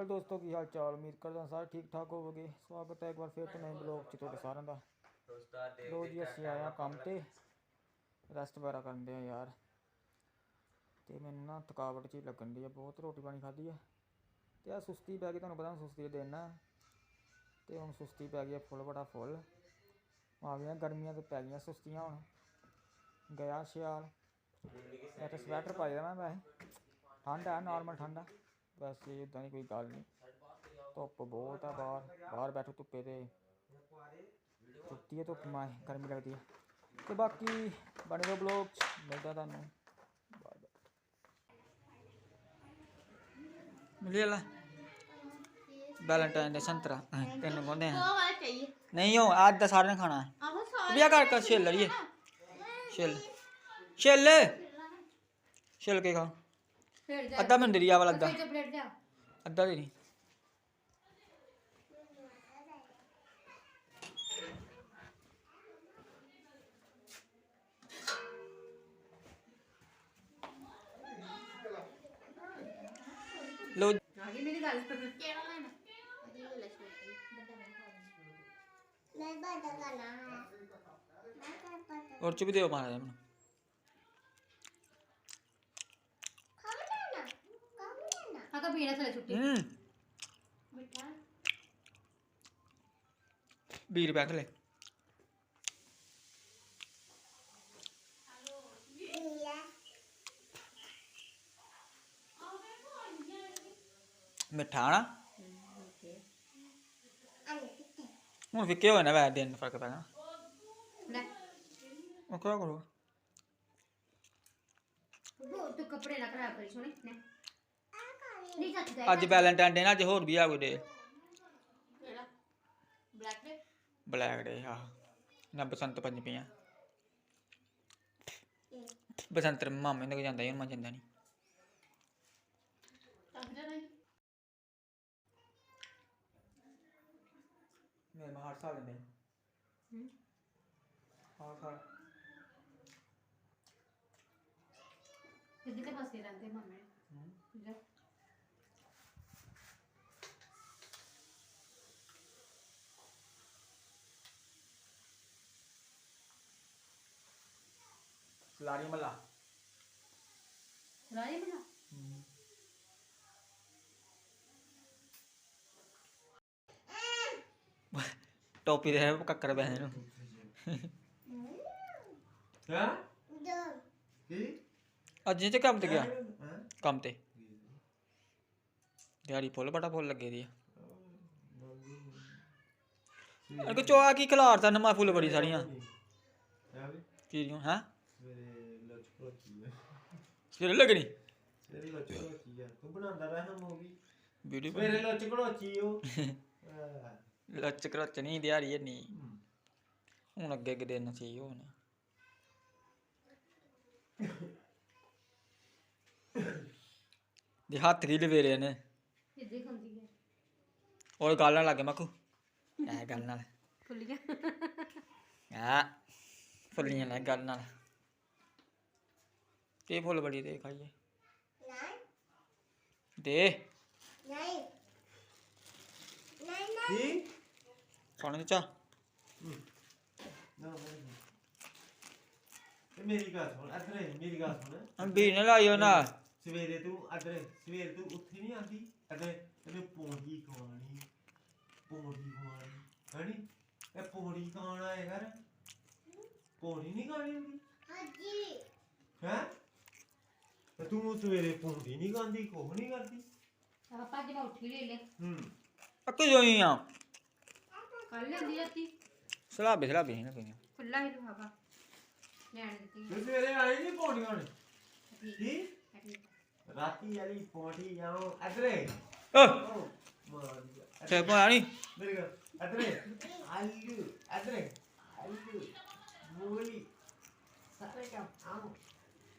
Hello ਦੋਸਤੋ, ਕੀ ਹਾਲ ਚਾਲ? ਉਮੀਦ ਕਰਦਾ ਸਾਰੇ ਠੀਕ ਠਾਕ ਹੋਵੋਗੇ। ਸਵਾਗਤ ਹੈ ਇੱਕ ਵਾਰ ਫਿਰ ਤੋਂ ਨਵੇਂ ਬਲੌਗ 'ਚ ਤੁਹਾਡੇ ਸਾਰਿਆਂ ਦਾ। ਲੋ ਜੀ, ਅਸੀਂ ਆਏ ਕੰਮ ਤੇ। ਰੈਸਟ ਵਗੈਰਾ ਕਰਨ ਦੇ ਆ ਯਾਰ। ਤੇ ਮੈਨੂੰ ਨਾ ਥਕਾਵਟ ਜੀ ਲੱਗਣ ਦੀ ਆ। ਬਹੁਤ ਰੋਟੀ ਪਾਣੀ ਖਾਧੀ ਆ। ਤੇ ਆ ਸੁਸਤੀ ਪੈ ਗਈ, ਤੁਹਾਨੂੰ ਪਤਾ ਸੁਸਤੀ ਦੇ ਦਿਨ ਤੇ ਹੁਣ ਸੁਸਤੀ ਪੈ ਗਈ ਆ ਫੁੱਲ, ਬੜਾ ਫੁੱਲ। ਆ ਗਈਆਂ ਗਰਮੀਆਂ ਤੇ ਪੈ ਗਈਆਂ ਸੁਸਤੀਆਂ ਹੁਣ। ਗਿਆ ਸਿਆਲ। ਮੈਂ ਤਾਂ ਸਵੈਟਰ ਪਾਈ ਦਾ ਮੈਂ ਵੈਸੇ। ਠੰਡ ਆ ਨਾਰਮਲ ਠੰਡ ਆ। ਵੈਸੇ ਇਦਾਂ ਦੀ ਕੋਈ ਗੱਲ ਨਹੀਂ। ਧੁੱਪ ਬਹੁਤ ਆ ਬਾਹਰ। ਬਾਹਰ ਬੈਠੋ ਧੁੱਪੇ ਤੇ। ਸੁੱਤੀ ਹੈ ਧੁੱਪ ਮਾਏ ਗਰਮੀ ਲੱਗਦੀ ਹੈ ਤੇ ਬਾਕੀ ਬਣੇ ਰਹੋ ਬਲੌਗ ਮਿਲਦਾ ਤੁਹਾਨੂੰ। ਬਾਏ ਬਾਏ ਮਿਲਿਆ ਲਾ। ਵੈਲੈਂਟਾਈਨ ਦੇ ਸੰਤਰਾ। ਤੈਨੂੰ ਕਹਿੰਦੇ ਆ। ਉਹ ਵਾਲਾ ਚਾਹੀਏ। ਨਹੀਂ ਉਹ ਅੱਜ ਦਾ ਸਾਰਿਆਂ ਨੇ ਖਾਣਾ ਹੈ। ਆਹੋ ਸਾਰੇ ਵਿਆਹ ਕਰ ਕਰ ਛਿੱਲ ਲਈਏ। ਛਿੱਲ। ਛਿੱਲ। ਛਿੱਲ ਕੇ ਖਾ। ਫਿਰ ਜਾ ਅੱਧਾ ਮੈਨੂੰ ਦੇ ਦੀ ਆ ਵਾਲਾ ਅੱਧਾ। ਫਿਰ ਪਲੇਟ ਜਾ ਅੱਧਾ ਦੇ ਦੀ। ਲੋ ਆ ਗਈ ਮੇਰੀ ਗੱਲ। ਕਿਹੜਾ ਲੈਣਾ? ਅਜੀ ਲੈ ਛੋਟੀ ਬੱਦਾ ਮੈਂ ਮੈਂ ਹੈ ਮੈਂ ਕਰ ਪਤਾ ਔਰ ਚ ਵੀ ਦਿਓ ਮਾਰਾ ਮੈਨੂੰ। ਨਾ ਆ ਕਾ ਪੀਣਾ ਥਲੇ ਛੁੱਟੀ ਹੂੰ ਮਿੱਠਾ 20 ਰੁਪਏ ਥਲੇ ਨੀਲਾ ਮਿੱਠਾ ਨਾ ਅਨੇ ਕਿਤੇ ਹੁਣ ਫਿੱਕੇ ਹੋਏ ਨਾ ਵੈ ਦਿਨ ਫਰਕ ਪੈਣਾ ਲੈ ਉਹ ਕਿਆ ਕਰੋ ਉਹ ਤੂੰ ਕੱਪੜੇ ਨਾ ਖਰਾਬ ਕਰੀ ਸੋਣੀ ਨੇ ਆ ਕਾਲੀ ਨਹੀਂ ਚੱਕ ਜਾ ਅੱਜ ਵੈਲੈਂਟਾਈਨ ਡੇ ਨਾਲ ਅੱਜ ਹੋਰ ਵੀ ਆ ਕੋਈ ਡੇ। ਬਲੈਕ ਡੇ ਬਲੈਕ ਡੇ ਆ ਨਾ ਬਸੰਤ ਪੰਚਮੀਆਂ ਬਸੰਤ ਮਾਮੇ ਕੋਲ ਜਾਂਦਾ ਹੀ ਹੁਣ ਮੈਂ ਜਾਂਦਾ ਨਹੀਂ ਮੇਰੇ ਮਾ ਹਰ ਸਾਲ ਦਿੰਦੇ ਹੂੰ ਹਾਂ ਸਾਲ ਕਿੱਥੇ ਫਸੇ ਰਹਿੰਦੇ ਮਾਮੇ? ਜਾ ਲਾਰੀ ਮੱਲਾ। ਰਾਈ ਬਣਾ ਟੋਪੀ ਦੇ ਹੈ ਕੱਕਰ ਬਹਿ ਨੂੰ ਹਾਂ? ਦੋ ਕੀ? ਅੱਜ ਇਹ ਚ ਕੰਮ ਤੇ ਗਿਆ? ਹਾਂ? ਕੰਮ ਤੇ। ਦਿਹਾੜੀ ਫੁੱਲ ਬੜਾ ਫੁੱਲ ਲੱਗੇ ਦੀ ਆ। ਅਰੇ ਚੋਆ ਕੀ ਖਿਲਾਰਦਾ ਨਮਾ ਫੁੱਲ ਬੜੀ ਸਾਰੀਆਂ। ਵੀ। ਕੀਰੀਆਂ ਹੈ? ਹੈ ਸਵੇਰੇ ਲੱਗਣੀ? ਸਵੇਰੇ ਲੱਚ ਕੋਚੀ ਹੈ ਤੂੰ ਬਣਾਉਂਦਾ ਰਹਿ ਮੂਵੀ। ਵੀਡੀਓ ਸਵੇਰੇ ਲੱਚ ਕੋਚੀ ਉਹ ਹਾਂ। ਲੱਚ ਕਰਚ ਨਹੀਂ ਦਿਹਾੜੀ ਨਹੀਂ ਹੁਣ ਅੱਗੇ ਅੱਗੇ ਦਿਨ ਸੀ ਹੁਣ ਦੇ ਹੱਥ ਕੀ ਲਵੇਰੇ ਨੇ। ਇੱਦੇ ਖੰਦੀ ਹੈ ਉਹ ਗੱਲ ਨਾਲ ਲੱਗੇ ਮੱਖੂ ਐ ਗੱਲ ਨਾਲ। ਖੁੱਲੀਆਂ। ਆ ਫੁੱਲੀਆਂ ਨੇ ਗੱਲ ਨਾਲ। ਤੇ ਫੁੱਲ ਬੜੀ ਦੇ ਖਾਈਏ ਨਹੀਂ। ਦੇ। ਨਹੀਂ। ਨਹੀਂ ਕੀ? ਖਾਣੇ ਚਾ ਨਾ ਮੇਰੀ ਗੱਲ ਸੁਣ ਅਦਰੇ ਮੇਰੀ ਗੱਲ ਸੁਣ। ਵੀ ਨਾ ਲਾਇਓ ਨਾ। ਸਵੇਰੇ ਤੂੰ ਅਦਰੇ ਸਵੇਰੇ ਤੂੰ ਉੱਠੀ ਨਹੀਂ ਆਂਦੀ? ਅਦਰੇ ਤੈਨੂੰ ਪੌਂਡੀ ਖਵਾਣੀ ਪੌਂਡੀ ਖਵਾਣੀ ਹਣੀ ਇਹ ਪੌਂਡੀ ਖਾਣ ਆਏ ਕਰ ਪੌਂਡੀ ਨਹੀਂ ਖਾਣੀ ਹੁੰਦੀ? ਹਾਜੀ। ਹੈ? ਤੇ ਤੂੰ ਸਵੇਰੇ ਪੌਂਡੀ ਨਹੀਂ ਖਾਂਦੀ ਕੋਹ ਨਹੀਂ ਕਰਦੀ ਪਾਪਾ ਜੀ ਮੈਂ ਉੱਠੀ ਲੈ ਲੈ ਹੂੰ। ਅੱਕ ਜੋਈ ਆ। ਕੱਲ ਲੈਂਦੀ ਜਾਂਦੀ ਸਲਾਬੇ ਸਲਾਬੇ ਹੀ ਨਾ ਕੋਈ ਖੁੱਲਾ ਹੀ ਲਿਫਾਫਾ। ਲੈਣ ਦਿੱਤੀ। ਤੇ ਸਵੇਰੇ ਆਈ ਨਹੀਂ ਖਾਣ ਠੀਕ। ਕੀ। ਰਾਤੀ ਵਾਲੀ ਪੌਂਡੀ ਜਾਓ ਅਦਰੇ ਓ ਮਾਰ। ਤੇ ਪਾ ਨਹੀਂ ਮੇਰੇ ਘਰ ਅਦਰੇ ਆਲੂ ਅਦਰੇ ਆਲੂ ਮੂਲੀ। ਸਾਰੇ ਕੰਮ ਆਉ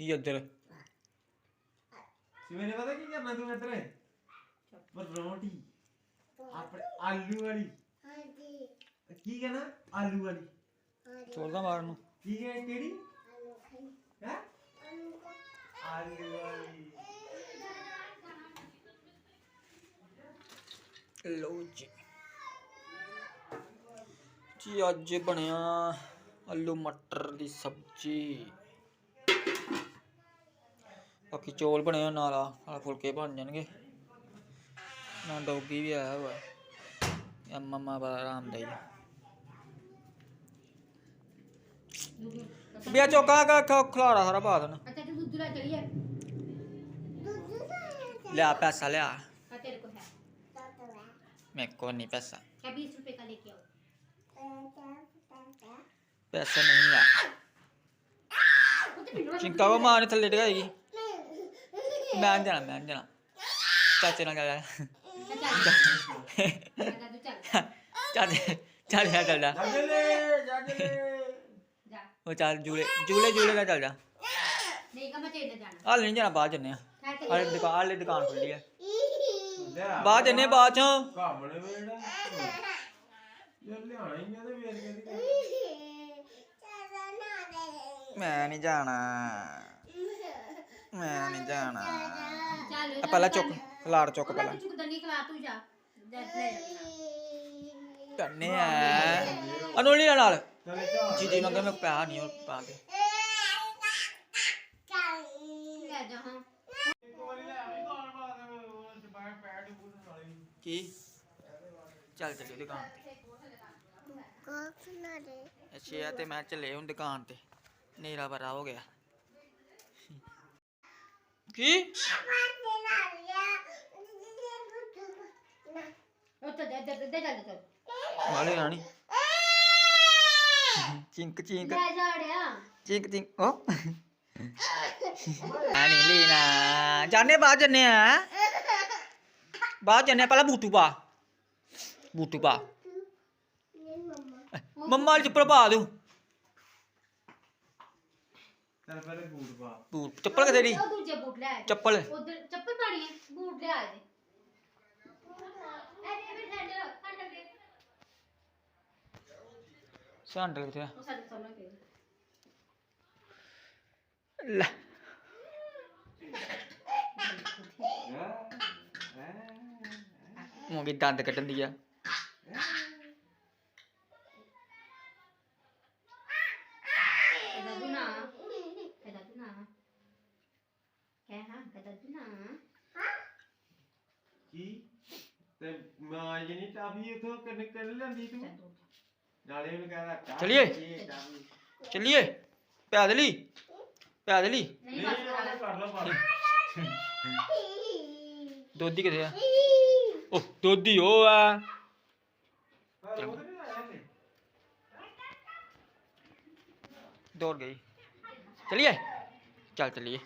ਕੀ ਉੱਧਰ? ਸਵੇਰੇ ਪਤਾ ਕੀ ਕਰਨਾ ਤੂੰ ਇੱਧਰ? ਪਰੌਂਠੀ। ਆਪਣੇ ਆਲੂ ਵਾਲੀ। ਹਾਂਜੀ। ਕੀ ਕਹਿਣਾ? ਆਲੂ ਵਾਲੀ। ਹਾਂਜੀ। ਚੋਲਦਾ ਮਾਰਨ ਨੂੰ। ਕੀ ਹੈ ਕਿਹੜੀ? ਹੈ? ਆਲੂ ਵਾਲੀ। ਲਓ ਜੀ। ਜੀ ਅੱਜ ਬਣਿਆ ਆਲੂ ਮਟਰ ਦੀ ਸਬਜ਼ੀ। ਬਾਕੀ ਚੋਲ ਬਣੇ ਆ ਨਾਲ ਨਾਲ ਫੁਲਕੇ ਬਣ ਜਾਣਗੇ। ਨਾਲ ਡੌਗੀ ਵੀ ਆਇਆ ਹੋਇਆ। ਹੈ ਮੰਮਾ ਬੜਾ ਆਰਾਮਦਾਈ ਬਿਆ ਚੋਕਾ ਕਾ ਖਲਾਰਾ ਸਾਰਾ ਬਾਦ ਨਾ ਅੱਛਾ ਤੇ ਦੂਜਾ ਚੜੀ ਹੈ ਲਿਆ ਪੈਸਾ ਲਿਆ। ਹਾਂ ਤੇਰੇ ਕੋ ਹੈ। ਮੈਂ ਕੋ ਨਹੀਂ ਪੈਸਾ। ਕਿਆ 20 ਰੁਪਏ ਕਾ ਲੈ ਕੇ ਆਓ। ਪੈਸਾ ਨਹੀਂ ਆ। ਚਿੰਕਾ ਮਾਂ ਨੇ ਥੱਲੇ ਡਗਾਏਗੀ ਮੈਂ ਨੀ ਜਾਣਾ ਮੈਂ ਨੀ ਜਾਣਾ ਚਾਚੇ ਨਾਲ ਚੱਲ ਚੱਲ ਚੱਲ ਜਾ ਉਹ ਚੱਲ ਜੂਲੇ ਜੂਲੇ ਜੂਲੇ ਨਾਲ ਚੱਲ ਜਾ ਨਹੀਂ ਕਮਾ ਤੇ ਜਾਣਾ ਹਾਲੇ ਨਹੀਂ ਜਾਣਾ ਬਾਅਦ ਜੰਨੇ ਆ ਹੈ ਤੇ ਹਾਲੇ ਦੁਕਾਨ ਹਾਲੇ ਦੁਕਾਨ ਖੁੱਲੀ ਆ ਬਾਅਦ ਜੰਨੇ ਬਾਅਦ ਚੋਂ ਮੈਂ ਨਹੀਂ ਜਾਣਾ ਮੈਂ ਨਹੀਂ ਜਾਣਾ। ਚੱਲ ਆ ਪਹਿਲਾਂ ਚੁੱਕ ਖਲਾਰ ਚੁੱਕ ਪਹਿਲਾਂ ਚੁੱਕਦਾ ਨਹੀਂ ਖਲਾ ਤੂੰ ਜਾ। ਜੱਟ ਲੈ ਕਰਨੇ ਆ। ਅਨੋਲੀ ਨਾਲ। ਜੀ ਜੀ ਮੰਗੇ ਮੈਂ ਪਿਆ ਨਹੀਂ ਉਹ ਪਾ ਕੇ। ਲੈ ਜਾ ਹਾਂ। ਕੀ? ਚੱਲ ਚੱਲੇ ਦੁਕਾਨ ਤੇ। ਕੋਕ ਨਾ ਦੇ। ਅੱਛਾ ਤੇ ਮੈਂ ਚੱਲੇ ਹੁਣ ਦੁਕਾਨ ਤੇ। ਨੇਰਾ ਬਰਾ ਹੋ ਗਿਆ। ਕੀ? ਉੱਥੇ ਦੇ ਦੇ ਦੇ ਚੱਲ ਚੱਲ। ਵਾਲੇ ਰਾਣੀ। ਚਿੰਕ ਚਿੰਕ। ਲੈ ਜਾੜਿਆ ਚਿੰਕ ਚਿੰਕ। ਓ। ਆਣੀ ਲੀਨਾ। ਜਾਣੇ ਬਾਹਰ ਜੰਨੇ ਆ ਬਾਹਰ ਜੰਨੇ ਪਹਿਲਾਂ ਬੂਟੂ ਪਾ। ਬੂਟੂ ਪਾ। ਮੰਮਾ। ਵਾਲੀ ਚੱਪਲ ਪਾ ਦੂੰ ਚੱਲ ਪਹਿਲੇ ਬੂਟ ਪਾ। ਬੂਟ ਚੱਪਲ ਕਿੱਥੇ ਦੀ? ਉਹ ਦੂਜੇ ਬੂਟ ਲੈ ਆ ਚੱਪਲ। ਉਧਰ ਚੱਪਲ ਪਾਣੀ ਹੈ ਬੂਟ ਲੈ ਆ ਜੇ। ਅਰੇ ਵੀ ਸੈਂਡਲ ਸੈਂਡਲ ਦੇ। ਸੈਂਡਲ ਕਿੱਥੇ ਆ? ਉਹ ਸਾਡੇ ਸਾਹਮਣੇ ਪਏ ਲੈ। ਮੂੰਹ ਦੇ ਦੰਦ ਕੱਢਣ ਦੀ ਆ। ਮਾਂ ਜੀ ਨਹੀਂ ਚਾਬੀ ਉਥੋਂ ਕਿੰਨੇ ਕਿੰਨੇ ਲੈਂਦੀ ਤੂੰ। Satu. ਨਾਲੇ ਉਹਨੂੰ ਕਹਿੰਦਾ ਚਾਬੀ ਚਲੀਏ। ਇਹ ਚਾਬੀ ਚੱਲੀਏ? ਪੈਦਲੀ? ਪੈਦਲੀ? नहीं ਨਹੀਂ pas ਉਹ kau ਕਰ ਲਓ। ਪਰ ਦੋਦੀ ਕਿਤੇ ਆ? ਉਹ ਦੋਦੀ ਉਹ ਆ। ਪਰ ਉਹ ਨਹੀਂ ਆਇਆ ਨੇ ਦੌੜ ਗਈ। ਚਲਿਏ? ਚੱਲ ਚੱਲੀਏ।